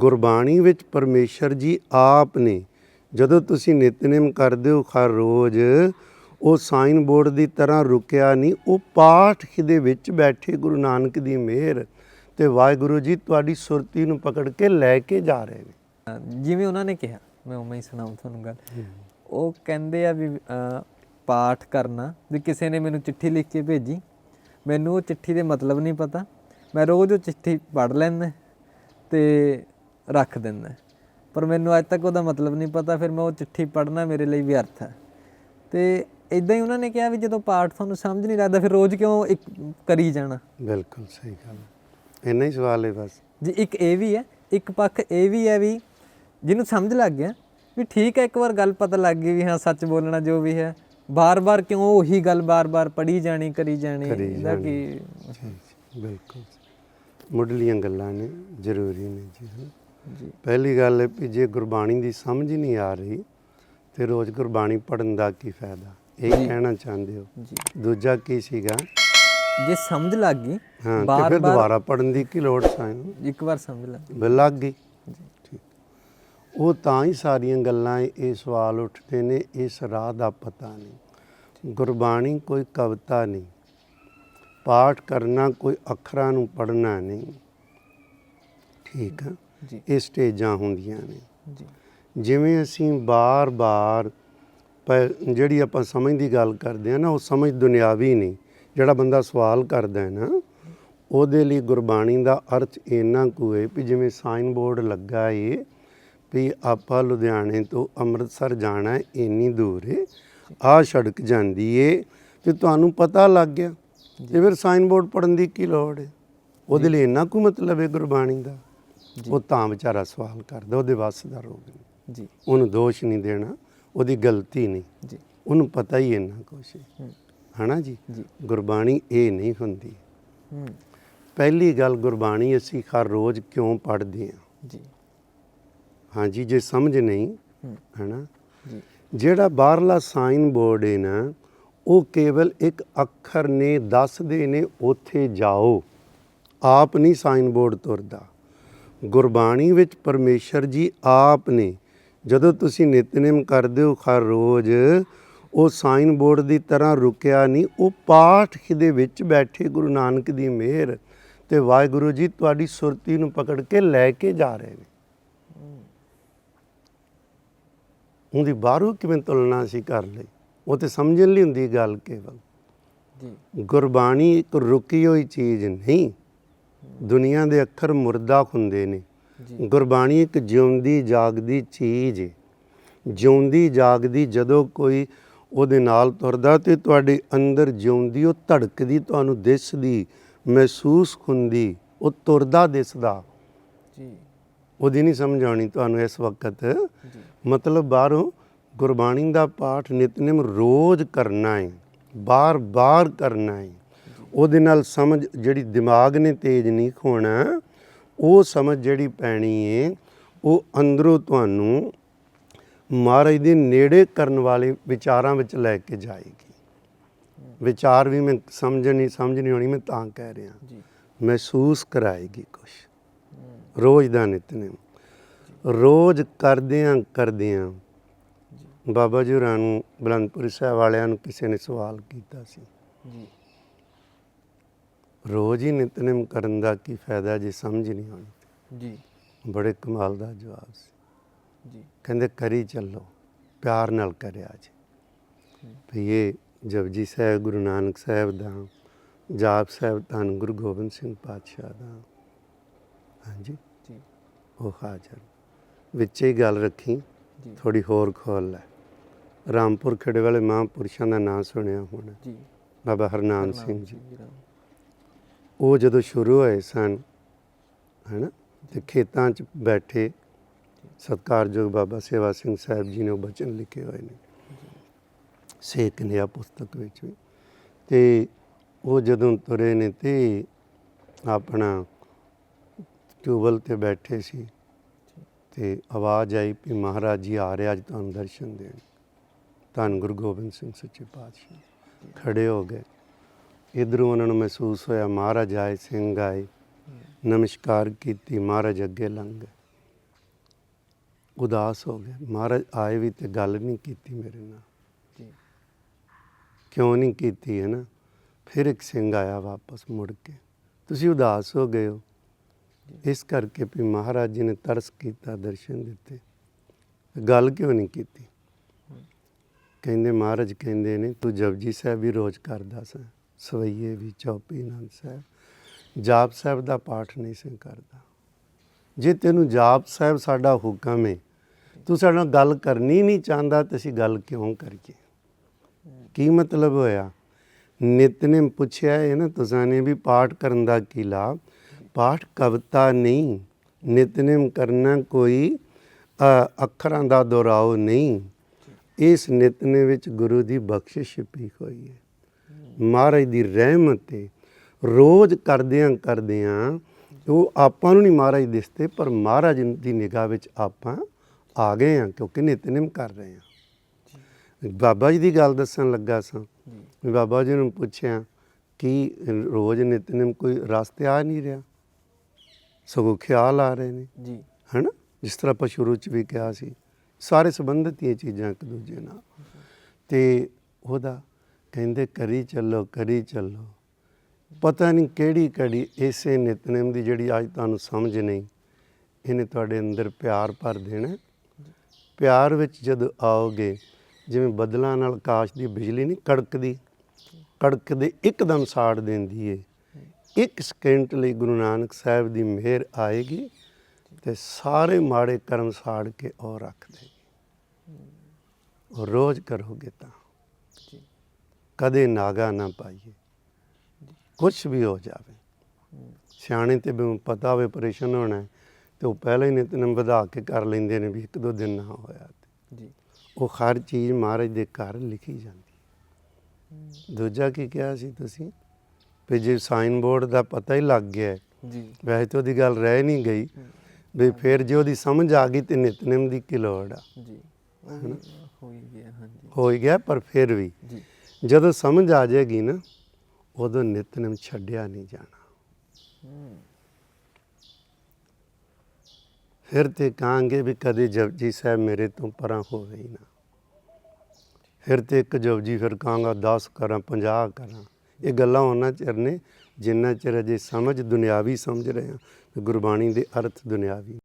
ਗੁਰਬਾਣੀ ਵਿੱਚ ਪਰਮੇਸ਼ਰ ਜੀ ਆਪ ਨੇ ਜਦੋਂ ਤੁਸੀਂ ਨਿਤਨੇਮ ਕਰਦੇ ਹੋ ਹਰ ਰੋਜ਼ ਉਹ ਸਾਈਨ ਬੋਰਡ ਦੀ ਤਰ੍ਹਾਂ ਰੁਕਿਆ ਨਹੀਂ ਉਹ ਪਾਠ ਦੇ ਵਿੱਚ ਬੈਠੇ ਗੁਰੂ ਨਾਨਕ ਦੀ ਮਿਹਰ ਤੇ ਵਾਹਿਗੁਰੂ ਜੀ ਤੁਹਾਡੀ ਸੁਰਤੀ ਨੂੰ ਪਕੜ ਕੇ ਲੈ ਕੇ ਜਾ ਰਹੇ ਨੇ। ਜਿਵੇਂ ਉਹਨਾਂ ਨੇ ਕਿਹਾ ਮੈਂ ਉਵੇਂ ਹੀ ਸੁਣਾਉਂ ਤੁਹਾਨੂੰ ਗੱਲ। ਉਹ ਕਹਿੰਦੇ ਆ ਵੀ ਪਾਠ ਕਰਨਾ ਵੀ ਕਿਸੇ ਨੇ ਮੈਨੂੰ ਚਿੱਠੀ ਲਿਖ ਕੇ ਭੇਜੀ ਮੈਨੂੰ ਉਹ ਚਿੱਠੀ ਦੇ ਮਤਲਬ ਨਹੀਂ ਪਤਾ ਮੈਂ ਰੋਜ਼ ਉਹ ਚਿੱਠੀ ਪੜ੍ਹ ਲੈਂਦਾ ਤੇ ਰੱਖ ਦਿੰਦਾ ਪਰ ਮੈਨੂੰ ਅੱਜ ਤੱਕ ਉਹਦਾ ਮਤਲਬ ਨਹੀਂ ਪਤਾ ਫਿਰ ਮੈਂ ਉਹ ਚਿੱਠੀ ਪੜ੍ਹਨਾ ਮੇਰੇ ਲਈ ਵਿਅਰਥ ਹੈ ਤੇ ਇਦਾਂ ਹੀ ਉਹਨਾਂ ਨੇ ਕਿਹਾ ਵੀ ਜਦੋਂ ਪਾਠ ਤੁਹਾਨੂੰ ਸਮਝ ਨਹੀਂ ਲੱਗਦਾ ਫਿਰ ਰੋਜ਼ ਕਿਉਂ ਇੱਕ ਕਰੀ ਜਾਣਾ ਬਿਲਕੁਲ ਸਹੀ ਗੱਲ। ਇੰਨਾ ਹੀ ਸਵਾਲ ਹੈ ਬਸ ਜੀ ਇੱਕ ਇਹ ਵੀ ਹੈ ਇੱਕ ਪੱਖ ਇਹ ਵੀ ਹੈ ਵੀ ਜਿਹਨੂੰ ਸਮਝ ਲੱਗ ਗਿਆ ਵੀ ਠੀਕ ਹੈ ਇੱਕ ਵਾਰ ਗੱਲ ਪਤਾ ਲੱਗ ਗਈ ਵੀ ਹਾਂ ਸੱਚ ਬੋਲਣਾ ਜੋ ਵੀ ਹੈ ਬਾਰ-ਬਾਰ ਕਿਉਂ ਉਹੀ ਗੱਲ ਬਾਰ-ਬਾਰ ਪੜੀ ਜਾਣੀ ਕਰੀ ਜਾਣੀ ਇਹਦਾ। ਕੀ ਬਿਲਕੁਲ ਮੁੱਢਲੀਆਂ ਗੱਲਾਂ ਨੇ ਜ਼ਰੂਰੀ ਨੇ ਜੀ ਹਾਂ। ਜੀ। ਪਹਿਲੀ ਗੱਲ ਹੈ ਵੀ ਜੇ ਗੁਰਬਾਣੀ ਦੀ ਸਮਝ ਹੀ ਨਹੀਂ ਆ ਰਹੀ ਤੇ ਰੋਜ਼ ਗੁਰਬਾਣੀ ਪੜਨ ਦਾ ਕੀ ਫਾਇਦਾ? ਇਹ। ਕਹਿਣਾ ਚਾਹੁੰਦੇ ਹੋ? ਜੀ। ਦੂਜਾ ਕੀ ਸੀਗਾ? ਜੇ ਸਮਝ ਲੱਗ ਗਈ ਹਾਂ ਤੇ ਫਿਰ ਦੁਬਾਰਾ ਪੜਨ ਦੀ ਕੀ ਲੋੜ ਸਾਨੂੰ ਇੱਕ ਵਾਰ ਸਮਝ ਲੱਗ ਵੀ ਲੱਗ ਗਈ? ਠੀਕ। ਉਹ ਤਾਂ ਹੀ ਸਾਰੀਆਂ ਗੱਲਾਂ ਇਹ ਸਵਾਲ ਉੱਠਦੇ ਨੇ ਇਸ ਰਾਹ ਦਾ ਪਤਾ ਨਹੀਂ। ਗੁਰਬਾਣੀ ਕੋਈ ਕਵਿਤਾ ਨਹੀਂ। ਪਾਠ ਕਰਨਾ ਕੋਈ ਅੱਖਰਾਂ ਨੂੰ ਪੜਨਾ ਨਹੀਂ। ਠੀਕ ਆ। ਜੀ। ਇਹ ਸਟੇਜਾਂ ਹੁੰਦੀਆਂ ਨੇ। ਜੀ। ਜਿਵੇਂ ਅਸੀਂ ਬਾਰ-ਬਾਰ ਜਿਹੜੀ ਆਪਾਂ ਸਮਝ ਦੀ ਗੱਲ ਕਰਦੇ ਆ ਨਾ ਉਹ ਸਮਝ ਦੁਨਿਆਵੀ ਨਹੀਂ ਜਿਹੜਾ ਬੰਦਾ ਸਵਾਲ ਕਰਦਾ ਹੈ ਨਾ ਉਹਦੇ ਲਈ ਗੁਰਬਾਣੀ ਦਾ ਅਰਥ ਇੰਨਾ ਕੁ ਹੈ ਵੀ ਜਿਵੇਂ ਸਾਈਨ ਬੋਰਡ ਲੱਗਾ ਏ ਵੀ ਆਪਾਂ ਲੁਧਿਆਣੇ ਤੋਂ ਅੰਮ੍ਰਿਤਸਰ ਜਾਣਾ ਹੈ ਇੰਨੀ ਦੂਰ ਏ ਆਹ ਸੜਕ ਜਾਂਦੀ ਏ ਤੇ ਤੁਹਾਨੂੰ ਪਤਾ ਲੱਗ ਗਿਆ ਤੇ ਫਿਰ ਸਾਈਨ ਬੋਰਡ ਪੜਨ ਦੀ ਕੀ ਲੋੜ ਹੈ ਉਹਦੇ ਲਈ ਇੰਨਾ ਕੁ ਮਤਲਬ ਹੈ ਗੁਰਬਾਣੀ ਦਾ। ਉਹ ਤਾਂ ਵਿਚਾਰਾ ਸਵਾਲ ਕਰਦਾ ਉਹਦੇ ਵੱਸ ਦਾ ਰੋਗ ਨਹੀਂ। ਜੀ। ਉਹਨੂੰ ਦੋਸ਼ ਨਹੀਂ ਦੇਣਾ ਉਹਦੀ ਗਲਤੀ ਨਹੀਂ। ਜੀ। ਉਹਨੂੰ ਪਤਾ ਹੀ ਇੰਨਾ ਕੁਛ ਹਨਾ ਜੀ? ਗੁਰਬਾਣੀ ਇਹ ਨਹੀਂ ਹੁੰਦੀ। ਪਹਿਲੀ ਗੱਲ ਗੁਰਬਾਣੀ ਅਸੀਂ ਹਰ ਰੋਜ਼ ਕਿਉਂ ਪੜ੍ਹਦੇ ਹਾਂ? ਜੀ। ਹਾਂਜੀ ਜੇ ਸਮਝ ਨਹੀਂ ਹਨਾ? ਜੀ। ਜਿਹੜਾ ਬਾਹਰਲਾ ਸਾਈਨ ਬੋਰਡ ਹੈ ਨਾ ਉਹ ਕੇਵਲ ਇੱਕ ਅੱਖਰ ਨੇ ਦੱਸਦੇ ਨੇ ਉੱਥੇ ਜਾਓ। ਆਪ ਨਹੀਂ ਸਾਈਨ ਬੋਰਡ ਤੁਰਦਾ। ਗੁਰਬਾਣੀ ਵਿੱਚ ਪਰਮੇਸ਼ਰ ਜੀ ਆਪ ਨੇ ਜਦੋਂ ਤੁਸੀਂ ਨਿਤਨੇਮ ਕਰਦੇ ਹੋ ਹਰ ਰੋਜ਼ ਉਹ ਸਾਈਨ ਬੋਰਡ ਦੀ ਤਰ੍ਹਾਂ ਰੁਕਿਆ ਨਹੀਂ ਉਹ ਪਾਠ ਦੇ ਵਿੱਚ ਬੈਠੇ ਗੁਰੂ ਨਾਨਕ ਦੀ ਮਿਹਰ ਤੇ ਵਾਹਿਗੁਰੂ ਜੀ ਤੁਹਾਡੀ ਸੁਰਤੀ ਨੂੰ ਪਕੜ ਕੇ ਲੈ ਕੇ ਜਾ ਰਹੇ ਨੇ। ਉਹਦੀ ਬਾਹਰੋਂ ਕਿਵੇਂ ਤੁਲਨਾ ਅਸੀਂ ਕਰ ਲਈ? ਉਹ ਤੇ ਸਮਝਣ ਲਈ ਹੁੰਦੀ ਗੱਲ ਕੇਵਲ। ਜੀ। ਗੁਰਬਾਣੀ ਇੱਕ ਰੁਕੀ ਹੋਈ ਚੀਜ਼ ਨਹੀਂ ਦੁਨੀਆ ਦੇ ਅੱਖਰ ਮੁਰਦਾ ਹੁੰਦੇ ਨੇ। ਗੁਰਬਾਣੀ ਇੱਕ ਜਿਉਂਦੀ ਜਾਗਦੀ ਚੀਜ਼ ਹੈ ਜਿਉਂਦੀ ਜਾਗਦੀ ਜਦੋਂ ਕੋਈ ਉਹਦੇ ਨਾਲ ਤੁਰਦਾ ਤੇ ਤੁਹਾਡੇ ਅੰਦਰ ਜਿਉਂਦੀ ਉਹ ਧੜਕਦੀ ਤੁਹਾਨੂੰ ਦਿਸਦੀ ਮਹਿਸੂਸ ਹੁੰਦੀ ਉਹ ਤੁਰਦਾ ਦਿਸਦਾ। ਜੀ। ਉਹਦੀ ਨਹੀਂ ਸਮਝ ਆਉਣੀ ਤੁਹਾਨੂੰ ਇਸ ਵਕਤ। ਮਤਲਬ ਬਾਹਰੋਂ ਗੁਰਬਾਣੀ ਦਾ ਪਾਠ ਨਿਤਨੇਮ ਰੋਜ਼ ਕਰਨਾ ਹੈ ਬਾਰ-ਬਾਰ ਕਰਨਾ ਹੈ ਉਹਦੇ ਨਾਲ ਸਮਝ ਜਿਹੜੀ ਦਿਮਾਗ ਨੇ ਤੇਜ਼ ਨਹੀਂ ਹੋਣਾ ਉਹ ਸਮਝ ਜਿਹੜੀ ਪੈਣੀ ਹੈ ਉਹ ਅੰਦਰੋਂ ਤੁਹਾਨੂੰ ਮਹਾਰਾਜ ਦੇ ਨੇੜੇ ਕਰਨ ਵਾਲੇ ਵਿਚਾਰਾਂ ਵਿੱਚ ਲੈ ਕੇ ਜਾਏਗੀ। ਵਿਚਾਰ ਵੀ ਮੈਂ ਸਮਝ ਨਹੀਂ ਸਮਝ ਨਹੀਂ ਆਉਣੀ ਮੈਂ ਤਾਂ ਕਹਿ ਰਿਹਾ। ਜੀ। ਮਹਿਸੂਸ ਕਰਾਏਗੀ ਕੁਛ। ਰੋਜ਼ ਦਾ ਨਿਤਨੇਮ ਰੋਜ਼ ਕਰਦਿਆਂ ਕਰਦਿਆਂ ਬਾਬਾ ਜੀ ਹੋਰਾਂ ਨੂੰ ਬਲੰਦਪੁਰ ਸਾਹਿਬ ਵਾਲਿਆਂ ਨੂੰ ਕਿਸੇ ਨੇ ਸਵਾਲ ਕੀਤਾ ਸੀ। ਜੀ। ਰੋਜ਼ ਹੀ ਨਿਤਨੇਮ ਕਰਨ ਦਾ ਕੀ ਫਾਇਦਾ ਜੇ ਸਮਝ ਨਹੀਂ ਆਉਣੀ? ਜੀ। ਬੜੇ ਕਮਾਲ ਦਾ ਜਵਾਬ ਸੀ। ਜੀ। ਕਹਿੰਦੇ ਕਰੀ ਚੱਲੋ ਪਿਆਰ ਨਾਲ ਕਰਿਆ ਜੀ। ਵੀ ਇਹ ਜਪਜੀ ਸਾਹਿਬ ਗੁਰੂ ਨਾਨਕ ਸਾਹਿਬ ਦਾ ਜਾਪ ਸਾਹਿਬ ਧੰਨ ਗੁਰੂ ਗੋਬਿੰਦ ਸਿੰਘ ਪਾਤਸ਼ਾਹ ਦਾ। ਹਾਂਜੀ? ਜੀ। ਉਹ ਹਾਜ਼ਰ। ਵਿੱਚ ਹੀ ਗੱਲ ਰੱਖੀ। ਥੋੜੀ ਹੋਰ ਖੋਲ ਲੈ। ਰਾਮਪੁਰ ਖੇੜੇ ਵਾਲੇ ਮਹਾਂਪੁਰਸ਼ਾਂ ਦਾ ਨਾਮ ਸੁਣਿਆ ਹੋਣਾ। ਜੀ। ਬਾਬਾ ਹਰਨਾਮ ਸਿੰਘ ਜੀ। ਉਹ ਜਦੋਂ ਸ਼ੁਰੂ ਹੋਏ ਸਨ, ਹੈਨਾ, ਤੇ ਖੇਤਾਂ 'ਚ ਬੈਠੇ, ਸਤਿਕਾਰਯੋਗ ਬਾਬਾ ਸੇਵਾ ਸਿੰਘ ਸਾਹਿਬ ਜੀ ਨੇ ਉਹ ਬਚਨ ਲਿਖੇ ਹੋਏ ਨੇ। ਸੇਕ ਨਿਆ ਪੁਸਤਕ ਵਿੱਚ ਵੀ। ਤੇ ਉਹ ਜਦੋਂ ਤੁਰੇ ਨੇ ਤੇ ਆਪਣਾ ਟਿਊਬਲ ਤੇ ਬੈਠੇ ਸੀ। ਤੇ ਆਵਾਜ਼ ਆਈ ਵੀ ਮਹਾਰਾਜ ਜੀ ਆ ਰਹੇ, ਅੱਜ ਤੁਹਾਨੂੰ ਦਰਸ਼ਨ ਦੇਣ। ਧੰਨ ਗੁਰੂ ਗੋਬਿੰਦ ਸਿੰਘ ਸੱਚੇ ਪਾਤਸ਼ਾਹ। ਖੜੇ ਹੋ ਗਏ। ਇਧਰੋਂ ਉਹਨਾਂ ਨੂੰ ਮਹਿਸੂਸ ਹੋਇਆ ਮਹਾਰਾਜ ਆਏ ਸਿੰਘ ਆਏ ਨਮਸਕਾਰ ਕੀਤੀ ਮਹਾਰਾਜ ਅੱਗੇ ਲੰਘ ਗਏ। ਉਦਾਸ ਹੋ ਗਏ। ਮਹਾਰਾਜ ਆਏ ਵੀ ਤੇ ਗੱਲ ਨਹੀਂ ਕੀਤੀ ਮੇਰੇ ਨਾਲ। ਜੀ। ਕਿਉਂ ਨਹੀਂ ਕੀਤੀ ਹੈ ਨਾ ਫਿਰ ਇੱਕ ਸਿੰਘ ਆਇਆ ਵਾਪਸ ਮੁੜ ਕੇ। ਤੁਸੀਂ ਉਦਾਸ ਹੋ ਗਏ ਹੋ? ਇਸ ਕਰਕੇ ਵੀ ਮਹਾਰਾਜ ਜੀ ਨੇ ਤਰਸ ਕੀਤਾ ਦਰਸ਼ਨ ਦਿੱਤੇ। ਗੱਲ ਕਿਉਂ ਨਹੀਂ ਕੀਤੀ? ਕਹਿੰਦੇ ਮਹਾਰਾਜ ਕਹਿੰਦੇ ਨੇ ਤੂੰ ਜਪਜੀ ਸਾਹਿਬ ਵੀ ਰੋਜ਼ ਕਰਦਾ ਸਾਂ। ਸਵਈਏ ਵੀ ਚੌਪੀ ਨੰਦ ਸਾਹਿਬ। ਜਾਪ ਸਾਹਿਬ ਦਾ ਪਾਠ ਨਹੀਂ ਸੀ ਕਰਦਾ। ਜੇ ਤੈਨੂੰ ਜਾਪ ਸਾਹਿਬ ਸਾਡਾ ਹੁਕਮ ਹੈ ਤੂੰ ਸਾਡੇ ਨਾਲ ਗੱਲ ਕਰਨੀ ਨਹੀਂ ਚਾਹੁੰਦਾ ਤੇ ਅਸੀਂ ਗੱਲ ਕਿਉਂ ਕਰੀਏ? ਕੀ ਮਤਲਬ ਹੋਇਆ? ਨਿਤਨੇਮ ਪੁੱਛਿਆ ਹੈ ਨਾ, ਤੁਸਾਂ ਨੇ ਵੀ ਪਾਠ ਕਰਨ ਦਾ ਕੀ ਲਾਭ? ਪਾਠ ਕਵਤਾ ਨਹੀਂ ਨਿਤਨੇਮ ਕਰਨਾ ਕੋਈ ਅੱਖਰਾਂ ਦਾ ਦੁਹਰਾਓ ਨਹੀਂ। ਇਸ ਨਿਤਨੇ ਵਿੱਚ ਗੁਰੂ ਦੀ ਬਖਸ਼ਿਸ਼ ਛਿਪੀ ਹੋਈ ਹੈ ਮਹਾਰਾਜ ਦੀ ਰਹਿਮਤ ਹੈ ਰੋਜ਼ ਕਰਦਿਆਂ ਕਰਦਿਆਂ ਉਹ ਆਪਾਂ ਨੂੰ ਨਹੀਂ ਮਹਾਰਾਜ ਦਿਸਦੇ ਪਰ ਮਹਾਰਾਜ ਦੀ ਨਿਗਾਹ ਵਿੱਚ ਆਪਾਂ ਆ ਗਏ ਹਾਂ ਕਿਉਂਕਿ ਨਿਤਨੇਮ ਕਰ ਰਹੇ ਹਾਂ। ਬਾਬਾ ਜੀ ਦੀ ਗੱਲ ਦੱਸਣ ਲੱਗਾ ਸਾਂ। ਬਾਬਾ ਜੀ ਨੂੰ ਪੁੱਛਿਆ ਕਿ ਰੋਜ਼ ਨਿਤਨੇਮ ਕੋਈ ਰਸਤੇ ਆ ਨਹੀਂ ਰਿਹਾ? ਸਗੋਂ ਖਿਆਲ ਆ ਰਹੇ ਨੇ। ਜੀ। ਹੈਨਾ? ਜਿਸ ਤਰ੍ਹਾਂ ਆਪਾਂ ਸ਼ੁਰੂ ਚ ਵੀ ਕਿਹਾ ਸੀ ਸਾਰੇ ਸੰਬੰਧਿਤ ਇਹ ਚੀਜ਼ਾਂ ਇੱਕ ਦੂਜੇ ਨਾਲ। ਤੇ ਉਹਦਾ ਕਹਿੰਦੇ ਕਰੀ ਚੱਲੋ ਕਰੀ ਚੱਲੋ। ਪਤਾ ਨਹੀਂ ਕਿਹੜੀ ਕੜੀ, ਇਸੇ ਨਿਤਨੇਮ ਦੀ ਜਿਹੜੀ ਅੱਜ ਤੁਹਾਨੂੰ ਸਮਝ ਨਹੀਂ। ਇਹਨੇ ਤੁਹਾਡੇ ਅੰਦਰ ਪਿਆਰ ਭਰ ਦੇਣਾ ਪਿਆਰ ਵਿੱਚ ਜਦ ਆਓਗੇ, ਜਿਵੇਂ ਬਦਲਾਂ ਨਾਲ ਆਕਾਸ਼ ਦੀ ਬਿਜਲੀ ਨਹੀਂ ਕੜਕਦੀ, ਕੜਕਦੇ ਇੱਕਦਮ ਸਾੜ ਦਿੰਦੀ ਏ। ਇੱਕ ਸਕਿੰਟ ਲਈ ਗੁਰੂ ਨਾਨਕ ਸਾਹਿਬ ਦੀ ਮਿਹਰ ਆਏਗੀ ਤੇ ਸਾਰੇ ਮਾੜੇ ਕਰਮ ਸਾੜ ਕੇ ਉਹ ਰੱਖ ਦੇਗੀ ਉਹ ਰੋਜ਼ ਕਰੋਗੇ ਤਾਂ। ਕਦੇ ਨਾਗਾ ਨਾ ਪਾਈਏ। ਕੁਝ ਵੀ ਹੋ ਜਾਵੇ। ਸਿਆਣੇ ਤੇ ਪਤਾ ਹੋਵੇ ਪਰੇਸ਼ਾਨ ਹੋਣਾ ਤੇ ਉਹ ਪਹਿਲਾਂ ਹੀ ਨਿਤਨੇਮ ਵਧਾ ਕੇ ਕਰ ਲੈਂਦੇ ਨੇ ਵੀ ਇੱਕ ਦੋ ਦਿਨ ਨਾ ਹੋਇਆ ਜੀ। ਉਹ ਹਰ ਚੀਜ਼ ਮਹਾਰਾਜ ਦੇ ਘਰ ਲਿਖੀ ਜਾਂਦੀ ਦੂਜਾ ਕੀ ਕਿਹਾ ਸੀ ਤੁਸੀਂ? ਵੀ ਜੇ ਸਾਈਨ ਬੋਰਡ ਦਾ ਪਤਾ ਹੀ ਲੱਗ ਗਿਆ ਜੀ। ਵੈਸੇ ਤਾਂ ਉਹਦੀ ਗੱਲ ਰਹਿ ਨਹੀਂ ਗਈ। ਵੀ ਫਿਰ ਜੇ ਉਹਦੀ ਸਮਝ ਆ ਗਈ ਤੇ ਨਿਤਨੇਮ ਦੀ ਕੀ ਲੋੜ ਆ। ਜੀ। ਉਹ ਵੀ ਹੋ ਹੀ ਗਿਆ ਹਾਂਜੀ। ਹੋ ਹੀ ਗਿਆ ਪਰ ਫਿਰ ਵੀ। ਜੀ। ਜਦੋਂ ਸਮਝ ਆ ਜਾਏਗੀ ਨਾ, ਉਦੋਂ ਨਿਤਨੇਮ ਛੱਡਿਆ ਨਹੀਂ ਜਾਣਾ। ਫਿਰ ਤੇ ਕਹਾਂਗੇ ਵੀ ਕਦੇ ਜਪਜੀ ਸਾਹਿਬ ਮੇਰੇ ਤੋਂ ਪਰਾਂ ਹੋਵੇ ਹੀ ਨਾ। ਫਿਰ ਤੇ ਇੱਕ ਜਪਜੀ ਫਿਰ ਕਹਾਂਗਾ 10 ਕਰਾਂ 50 ਕਰਾਂ। ਇਹ ਗੱਲਾਂ ਉਹਨਾਂ ਚਿਰ ਨੇ, ਜਿੰਨਾ ਚਿਰ ਅਜੇ ਸਮਝ ਦੁਨਿਆਵੀ ਸਮਝ ਰਹੇ ਹਾਂ ਗੁਰਬਾਣੀ ਦੇ ਅਰਥ ਦੁਨਿਆਵੀ